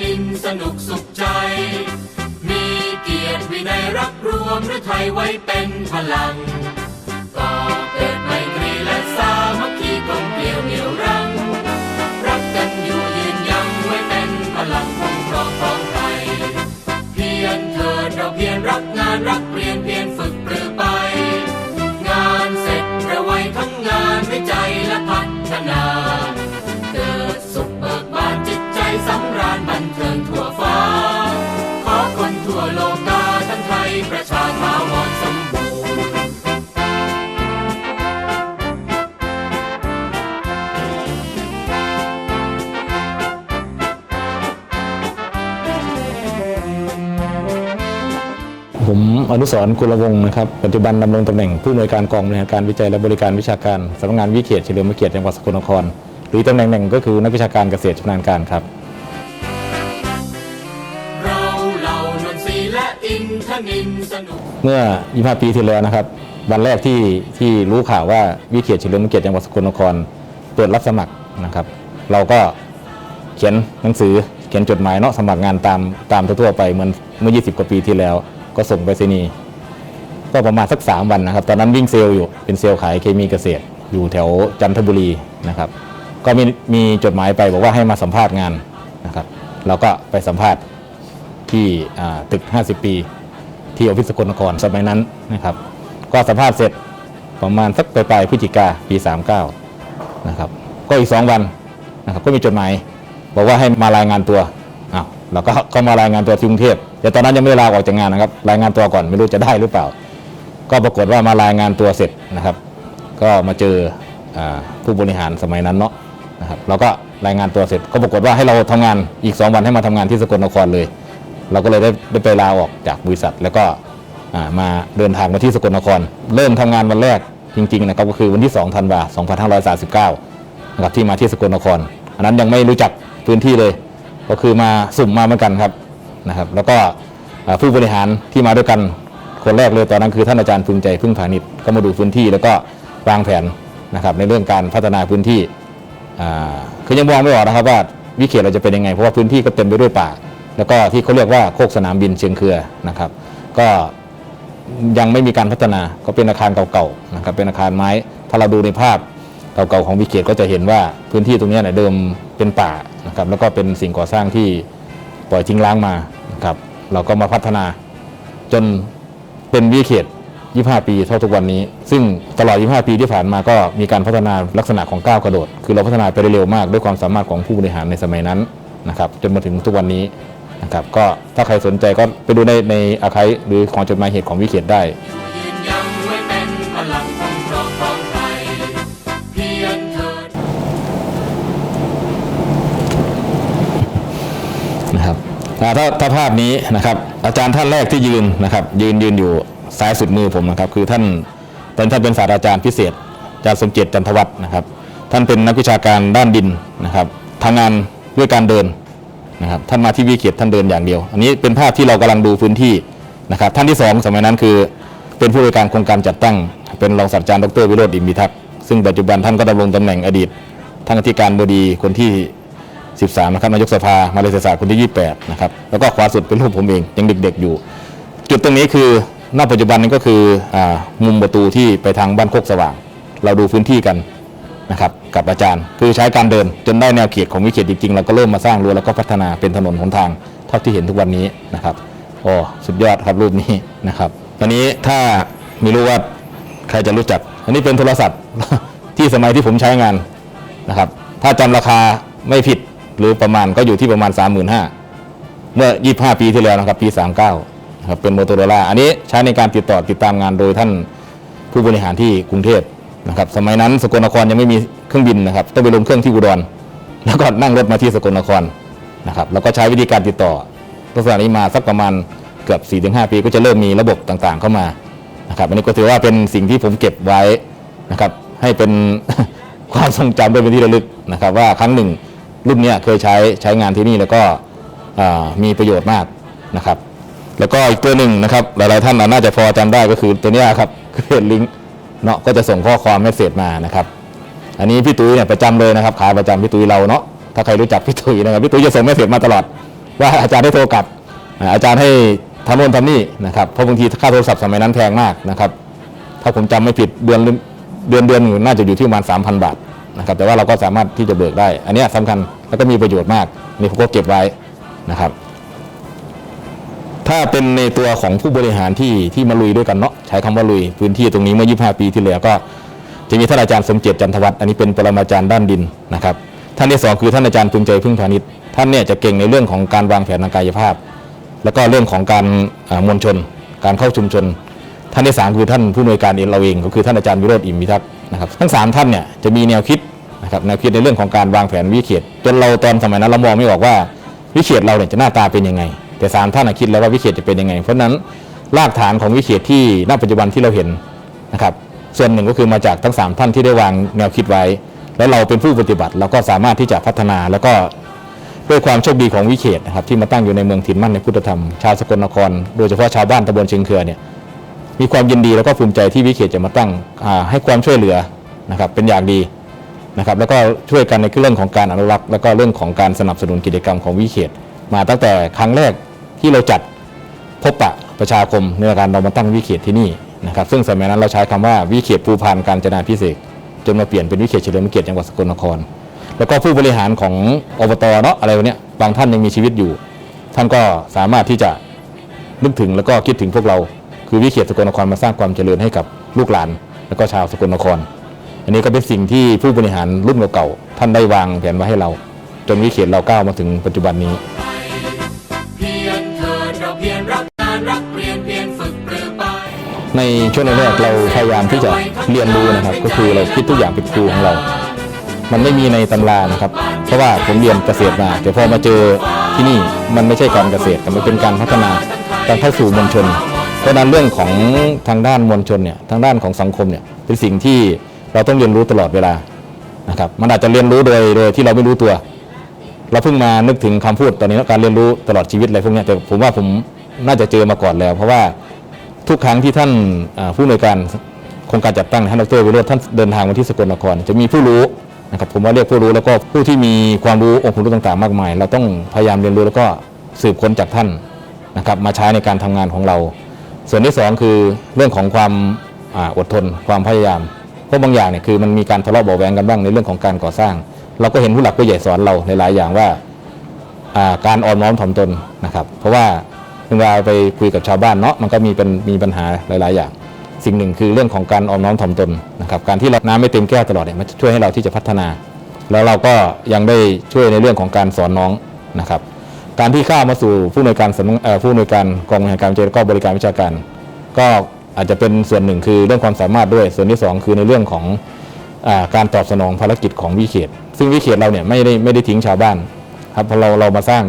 นินสนุกสุขใจ มีเกียรติวินัยรับรวมหรือไทยไว้เป็นพลัง อนุสรณ์กุลวงศ์นะครับปัจจุบันดำรงตำแหน่งผู้อำนวยการกองบริหารการวิจัยและบริการวิชาการสำนักงานวิเขตเฉลิมพระเกียรติจังหวัดสกลนคร หรือตำแหน่งหนึ่งก็คือนักวิชาการเกษตรชำนาญการครับ เราเหล่านนทรีและอินทนินสนุก เมื่อ 25 ปีที่แล้วนะครับ วันแรกที่ที่รู้ข่าวว่าวิเขตเฉลิมพระเกียรติจังหวัดสกลนคร เปิดรับสมัครนะครับ เราก็เขียนหนังสือเขียนจดหมายเนาะสมัครงานตามตามทั่วๆไปเหมือนเมื่อ 20 กว่าปีที่แล้ว ก็ส่งไปรษณีย์ก็ประมาณสัก 3 วันนะครับ ตอนนั้นวิ่งเซลล์อยู่เป็นเซลล์ขายเคมีเกษตร อยู่แถวจันทบุรีนะครับ ก็มีมีจดหมายไปบอกว่าให้มาสัมภาษณ์งานนะครับเราก็ไปสัมภาษณ์ที่ตึก 50 ปี ที่ออฟฟิศสกลนครสมัยนั้นนะครับ ก็สัมภาษณ์เสร็จประมาณสักปลายพฤศจิกาปี 39นะครับก็อีก 2 วันนะครับก็มีจดหมาย บอกว่าให้มารายงานตัวอ้าวเราก็เข้ามารายงานตัวที่กรุงเทพ แต่ตอนนั้นยังไม่ได้ลาออกจากงานนะครับ รายงานตัวก่อนไม่รู้จะได้หรือเปล่า ก็ปรากฏว่ามารายงานตัวเสร็จนะครับ ก็มาเจออผู้บริหารสมัยนั้นเนาะนะครับเราก็รายงานตัวเสร็จ ก็ปรากฏว่าให้เราทำงานอีก 2 วันให้มาทำงานที่สกลนครเลย เราก็เลยได้ได้ไปลาออกจากบริษัท แล้วก็มาเดินทางมาที่สกลนคร เริ่มทำงานวันแรกจริงๆนะครับก็คือวันที่2ธันวา2539นะครับที่มาที่สกลนคร อันนั้นยังไม่รู้จักพื้นที่เลย ก็คือมาสุ่มมาเหมือนกันครับ นะครับแล้วก็ผู้บริหารที่มาด้วยกันคนแรกเลยตอนนั้นคือท่านอาจารย์พึงใจพึ่งพาณิชย์ก็มาดูพื้นที่แล้วก็วางแผนนะครับในเรื่องการพัฒนาพื้นที่คือยังมองไม่ออกนะครับว่าวิเขตเราจะเป็นยังไงเพราะว่าพื้นที่ก็เต็มไปด้วยป่า แล้วก็ที่เขาเรียกว่าโคกสนามบินเชียงเครือนะครับ ก็ยังไม่มีการพัฒนาก็เป็นอาคารเก่าๆนะครับเป็นอาคารไม้ ถ้าเราดูในภาพเก่าๆของวิเขตก็จะเห็นว่าพื้นที่ตรงนี้เนี่ยเดิมเป็นป่านะครับแล้วก็เป็นสิ่งก่อสร้างที่ ปล่อยทิ้งร้างมานะครับเราก็มาพัฒนา จนเป็นวิเขต 25 ปีเท่าทุกวันนี้ ซึ่งตลอด 25 ปีที่ผ่านมาก็มีการพัฒนาลักษณะของก้าวกระโดด คือเราพัฒนาไปได้เร็วมากด้วยความสามารถของผู้บริหารในสมัยนั้นนะครับจนมาถึงทุกวันนี้นะครับก็ถ้าใครสนใจก็ไปดูในในอาคายหรือของจดหมายเหตุของวิเขตได้ นะถ้าถ้าภาพนี้นะครับ อาจารย์ท่านแรกที่ยืนนะครับ ยืนยืนอยู่ซ้ายสุดมือผมนะครับ คือท่านตอนท่านเป็นศาสตราจารย์พิเศษอาจารย์สมเจตจันทวัฒน์นะครับ ท่านเป็นนักวิชาการด้านดินนะครับทำงานด้วยการเดินนะครับ ท่านมาที่วิเขตท่านเดินอย่างเดียว อันนี้เป็นภาพที่เรากำลังดูพื้นที่นะครับ ท่านที่สองสมัยนั้นคือ เป็นผู้บริการโครงการจัดตั้ง เป็นรองศาสตราจารย์ดรวิโรจน์อิมพิทักษ์ซึ่งปัจจุบันท่านก็ดำรงตำแหน่งอดีตท่านอธิการบดีคนที่ 13นะครับนายกสภามาเลเซียศาสตร์คนที่ 28นะครับแล้วก็ขวาสุดเป็นรูปผมเองยังเด็กๆอยู่ จุดตรงนี้คือณปัจจุบันนี้ก็คืออมุมประตูที่ไปทางบ้านโคกสว่าง เราดูพื้นที่กันนะครับกับอาจารย์ คือใช้การเดินจนได้แนวเขตของวิเขตจริงๆเราก็เริ่มมาสร้างรั้วแล้วก็พัฒนาเป็นถนนหนทางเท่าที่เห็นทุกวันนี้นะครับโอ้สุดยอดครับรูปนี้นะครับตอนนี้ถ้าไม่รู้ว่าใครจะรู้จัก อันนี้เป็นโทรศัพท์ที่สมัยที่ผมใช้งานนะครับ ถ้าจำราคาไม่ผิด หรือประมาณก็อยู่ที่ประมาณ 35,000เมื่อ 25 ปีที่แล้วนะครับ ปี 39ครับเป็นโมโตโรล่าอันนี้ใช้ในการติดต่อติดตามงานโดยท่านผู้บริหารที่กรุงเทพนะครับ สมัยนั้นสกลนครยังไม่มีเครื่องบินนะครับต้องไปลงเครื่องที่อุดรแล้วก็นั่งรถมาที่สกลนครนะครับแล้วก็ใช้วิธีการติดต่อลักษณะนี้มาสักประมาณเกือบ 4-5 ปีก็จะเริ่มมีระบบต่างๆ เข้ามานะครับอันนี้ก็ถือว่าเป็นสิ่งที่ผมเก็บไว้นะครับให้เป็นความทรงจำด้วยเป็นที่ระลึกนะครับ ว่าครั้งหนึ่ง รุ่นเนี้ยเคยใช้ใช้งานที่นี่แล้วก็มีประโยชน์มากนะครับ แล้วก็อีกตัวหนึ่งนะครับ หลายๆท่านน่าจะพอจำได้ก็คือตัวนี้ครับคือลิงก์เนาะก็จะส่งข้อความเมสเซจมานะครับ อันนี้พี่ตุ้ยเนี่ยประจำเลยนะครับขาประจำพี่ตุ้ยเราเนาะถ้าใครรู้จักพี่ตุ้ยนะครับพี่ตุ้ยจะส่งเมสเซจมาตลอด ว่าอาจารย์ได้โทรกลับ อาจารย์ให้ทำโน่นทำนี่นะครับเพราะบางทีค่าโทรศัพท์สมัยนั้นแพงมากนะครับถ้าผมจำไม่ผิดเดือนเดือนเดือนหนึ่งน่าจะอยู่ที่ประมาณ3,000 บาทนะครับแต่ว่าเราก็สามารถที่จะเบิกได้ อันนี้ยสำคัญ แล้วก็มีประโยชน์มากนี่ผมก็เก็บไว้นะครับ ถ้าเป็นในตัวของผู้บริหารที่ที่มาลุยด้วยกันเนาะใช้คำว่าลุยพื้นที่ตรงนี้เมื่อ 25 ปีที่แล้วก็ จะมีท่านอาจารย์สมเจตจันทวัฒน์อันนี้เป็นปรมาจารย์ด้านดินนะครับท่านที่สองคือท่านอาจารย์พึงใจพึ่งพาณิชย์ท่านเนี่ยจะเก่งในเรื่องของการวางแผนทางกายภาพ แล้วก็เรื่องของการมวลชน การเข้าชุมชน ท่านที่สามคือท่านผู้อำนวยการเองเราเองก็คือท่านอาจารย์วิโรธอิมพิทักษ์นะครับทั้งสามท่านเนี่ยจะมีแนวคิด นะครับแนวคิดในเรื่องของการวางแผนวิเขตจนเราตอนสมัยนั้นเรามองไม่ออกว่าวิเขตเราเนี่ยจะหน้าตาเป็นยังไง แต่สามท่านคิดแล้วว่าวิเขตจะเป็นยังไง เพราะนั้นรากฐานของวิเขตที่ณปัจจุบันที่เราเห็นนะครับส่วนหนึ่งก็คือมาจากทั้ง 3 ท่านที่ได้วางแนวคิดไว้ แล้วเราเป็นผู้ปฏิบัติเราก็สามารถที่จะพัฒนาแล้วก็ด้วยความโชคดีของวิเขตนะครับที่มาตั้งอยู่ในเมืองถิ่นมั่นในพุทธธรรมชาวสกลนคร โดยเฉพาะชาวบ้านตำบลเชียงเคือเนี่ยมีความยินดีแล้วก็ภูมิใจที่วิเขตจะมาตั้งให้ความช่วยเหลือนะครับเป็นอย่างดี นะครับแล้วก็ช่วยกันในเรื่องของการอนุรักษ์ แล้วก็เรื่องของการสนับสนุนกิจกรรมของวิเขต มาตั้งแต่ครั้งแรกที่เราจัดพบปะประชาคมในการเรามาตั้งวิเขตที่นี่นะครับซึ่งสมัยนั้นเราใช้คำว่าวิเขตภูพานการจนาพิเศษจนมาเปลี่ยนเป็นวิเขตเฉลิมเกียรติจังหวัดสกลนคร แล้วก็ผู้บริหารของอบตเนาะอะไรวเนี้ยบางท่านยังมีชีวิตอยู่ ท่านก็สามารถที่จะนึกถึงแล้วก็คิดถึงพวกเรา คือวิเขตสกลนครมาสร้างความเจริญให้กับลูกหลาน แล้วก็ชาวสกลนคร อันนี้ก็เป็นสิ่งที่ผู้บริหารรุ่นเก่าๆท่านได้วางแผนไว้ให้เรา จนวิเขตเราก้าวมาถึงปัจจุบันนี้ในช่วงแรกเราพยายามที่จะเรียนรู้นะครับ ก็คือเราคิดทุกอย่างเป็นครูของเรา มันไม่มีในตำรานะครับ เพราะว่าผมเรียนเกษตรมาแต่พอมาเจอที่นี่มันไม่ใช่การเกษตรแต่มันเป็นการพัฒนาการเข้าสู่มวลชน เพราะนั้นเรื่องของทางด้านมวลชนเนี่ยทางด้านของสังคมเนี่ยเป็นสิ่งที่ เราต้องเรียนรู้ตลอดเวลานะครับมันอาจจะเรียนรู้โดยโดยที่เราไม่รู้ตัว เราเพิ่งมานึกถึงคำพูดตอนนี้การเรียนรู้ตลอดชีวิตอะไรพวกนี้แต่ผมว่าผมน่าจะเจอมาก่อนแล้ว เพราะว่าทุกครั้งที่ท่านผู้อำนวยการโครงการจัดตั้งท่านดรวิโรจน์ท่านเดินทางมาที่สกลนครจะมีผู้รู้นะครับผมว่าเรียกผู้รู้แล้วก็ผู้ที่มีความรู้องค์ความรู้ต่างๆ มากมาย เราต้องพยายามเรียนรู้แล้วก็สืบค้นจากท่านนะครับมาใช้ในการทำงานของเรา ส่วนที่สองคือเรื่องของความออดทนความพยายาม เพราะบางอย่างเนี่ยคือมันมีการทะเลาะเบาแวงกันบ้างในเรื่องของการก่อสร้าง เราก็เห็นผู้หลักผู้ใหญ่สอนเราในหลายอย่างว่าการอ่อนน้อมถ่อมตนนะครับ เพราะว่าเวลาไปคุยกับชาวบ้านเนาะมันก็มีเป็นมีปัญหาหลาย ๆ อย่าง สิ่งหนึ่งคือเรื่องของการอ่อนน้อมถ่อมตนนะครับการที่เราน้ำไม่เต็มแก้วตลอดเนี่ยมันช่วยให้เราที่จะพัฒนา แล้วเราก็ยังได้ช่วยในเรื่องของการสอนน้องนะครับ การที่ข้ามาสู่ผู้อำนวยการผู้อำนวยการกองบริหารการวิจัยก็บริการวิชาการ ก็ อาจจะเป็นส่วนหนึ่งคือเรื่องความสามารถด้วย ส่วนที่สองคือในเรื่องของอการตอบสนองภารกิจของวิเขต ซึ่งวิเขตเราเนี่ยไม่ได้ไม่ได้ทิ้งชาวบ้านครับเพราะเราเรามาสร้าง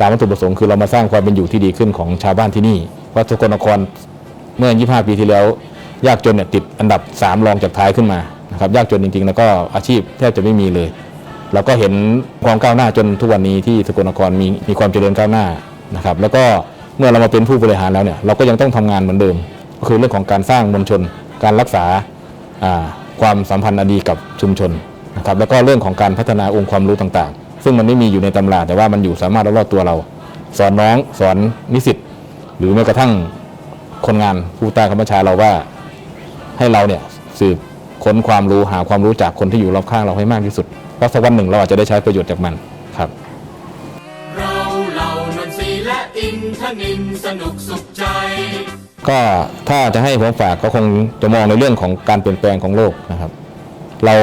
ตามวัตถุประสงค์คือเรามาสร้างความเป็นอยู่ที่ดีขึ้นของชาวบ้านที่นี่เพราะสกลนครเมื่อ 25 ปีที่แล้ว ยากจนเนี่ยติดอันดับ 3 รองจากท้ายขึ้นมานะครับยากจนจริงๆ แล้วก็อาชีพแทบจะไม่มีเลยเราก็เห็นความก้าวหน้าจนทุกวันนี้ที่สกลนครมีมีความเจริญก้าวหน้านะครับแล้วก็เมื่อเรามาเป็นผู้บริหารแล้วเนี่ยเราก็ยังต้องทำงานเหมือนเดิม ก็คือเรื่องของการสร้างมวลชน การรักษาความสัมพันธ์อดีกับชุมชนนะครับแล้วก็เรื่องของการพัฒนาองค์ความรู้ต่างๆ ซึ่งมันไม่มีอยู่ในตำราแต่ว่ามันอยู่สามารถรอบตัวเรา สอนน้องสอนนิสิตหรือแม้กระทั่งคนงานผู้ใต้คำบัญชาเราว่าให้เราเนี่ยสืบค้นความรู้หาความรู้จากคนที่อยู่รอบข้างเราให้มากที่สุดเพราะสักวันหนึ่งเราอาจจะได้ใช้ประโยชน์จากมันครับ เราเหล่านนทรีและอินทนินสนุกสุขใจ ก็ถ้าจะให้ผมฝากก็คงจะมองในเรื่องของการเปลี่ยนแปลงของโลกนะครับ เรา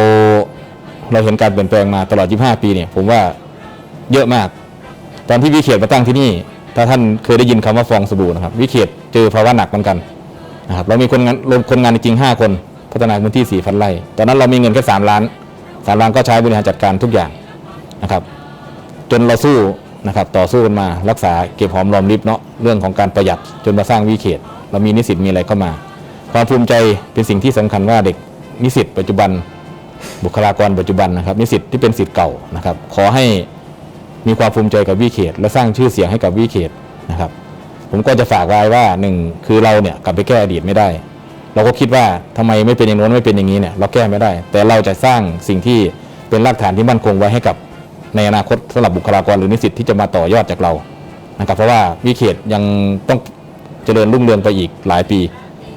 เราเห็นการเปลี่ยนแปลงมาตลอด 25 ปีเนี่ย ผมว่าเยอะมาก ตอนที่วิเขตมาตั้งที่นี่ ถ้าท่านเคยได้ยินคำว่าฟองสบู่นะครับ วิเขตเจอภาวะหนักเหมือนกันนะครับเรามีคนงานรวมคนงานจริง 5 คนพัฒนาพื้นที่4,000ไร่ตอนนั้นเรามีเงินแค่3ล้าน3ล้านก็ใช้บริหารจัดการทุกอย่างนะครับจนเราสู้นะครับต่อสู้กันมารักษาเก็บหอมรอมริบเนาะเรื่องของการประหยัดจนมาสร้างวิเขต เรามีนิสิตมีอะไรเข้ามา ความภูมิใจเป็นสิ่งที่สำคัญว่าเด็กนิสิตปัจจุบันบุคลากรปัจจุบันนะครับนิสิตที่เป็นสิทธิ์เก่านะครับ ขอให้มีความภูมิใจกับวิเขต และสร้างชื่อเสียงให้กับวิเขตนะครับ ผมก็จะฝากไว้ว่าหนึ่งคือเราเนี่ยกลับไปแก้อดีตไม่ได้ เราก็คิดว่าทำไมไม่เป็นอย่างโน้นไม่เป็นอย่างนี้เนี่ยเราแก้ไม่ได้ แต่เราจะสร้างสิ่งที่เป็นรากฐานที่มั่นคงไว้ให้กับในอนาคตสำหรับบุคลากรหรือนิสิตที่จะมาต่อยอดจากเรานะครับ เพราะว่าวิเขตยังต้อง เจริญรุ่งเรืองไปอีกหลายปี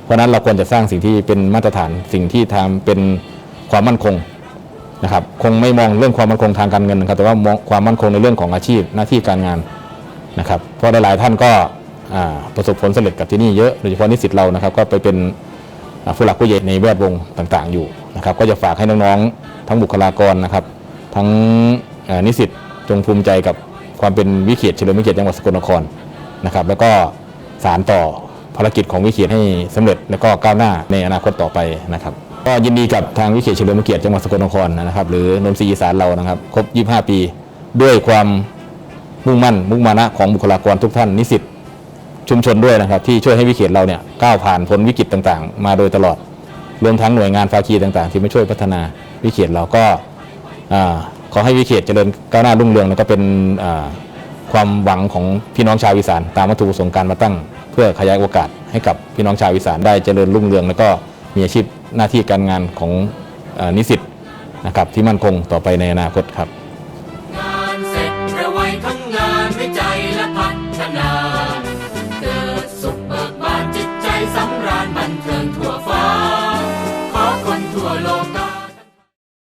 เพราะนั้นเราควรจะสร้างสิ่งที่เป็นมาตรฐานสิ่งที่ทำเป็นความมั่นคงนะครับคงไม่มองเรื่องความมั่นคงทางการเงินนะครับแต่ว่ามองความมั่นคงในเรื่องของอาชีพหน้าที่การงานนะครับเพราะหลายๆท่านก็ประสบผลสำเร็จกับที่นี่เยอะโดยเฉพาะนิสิตเรานะครับก็ไปเป็นผู้หลักผู้ใหญ่ในแวดวงต่างๆ อยู่นะครับก็จะฝากให้น้องๆ ทั้งบุคลากรนะครับ ทั้งนิสิตจงภูมิใจกับความเป็นวิเขตเฉลิมเกียรติจังหวัดสกลนครนะครับแล้วก็ สารต่อภารกิจของวิเขตให้สำเร็จและก็ก้าวหน้าในอนาคตต่อไปนะครับก็ยินดีกับทางวิเขตเฉลิมเกียรติจังหวัดสกลนครนะครับ หรือนนทรีอีสานเรานะครับ ครบ 25 ปี ด้วยความมุ่งมั่นมุ่งมานะของบุคลากรทุกท่านนิสิตชุมชนด้วยนะครับ ที่ช่วยให้วิเขตเราเนี่ยก้าวผ่านพ้นวิกฤตต่างๆ มาโดยตลอดรวมทั้งหน่วยงานภาคีต่างๆ ที่มาช่วยพัฒนาวิเขตเราก็ขอให้วิเขตเจริญก้าวหน้ารุ่งเรืองแล้วก็เป็น ความหวังของพี่น้องชาวอีสานตามวัตถุประสงค์การมาตั้ง เพื่อขยายโอกาสให้กับพี่น้องชาวอีสานได้เจริญรุ่งเรือง แล้วก็มีอาชีพหน้าที่การงานของอนิสิตนะครับที่มั่นคงต่อไปในอนาคตครับ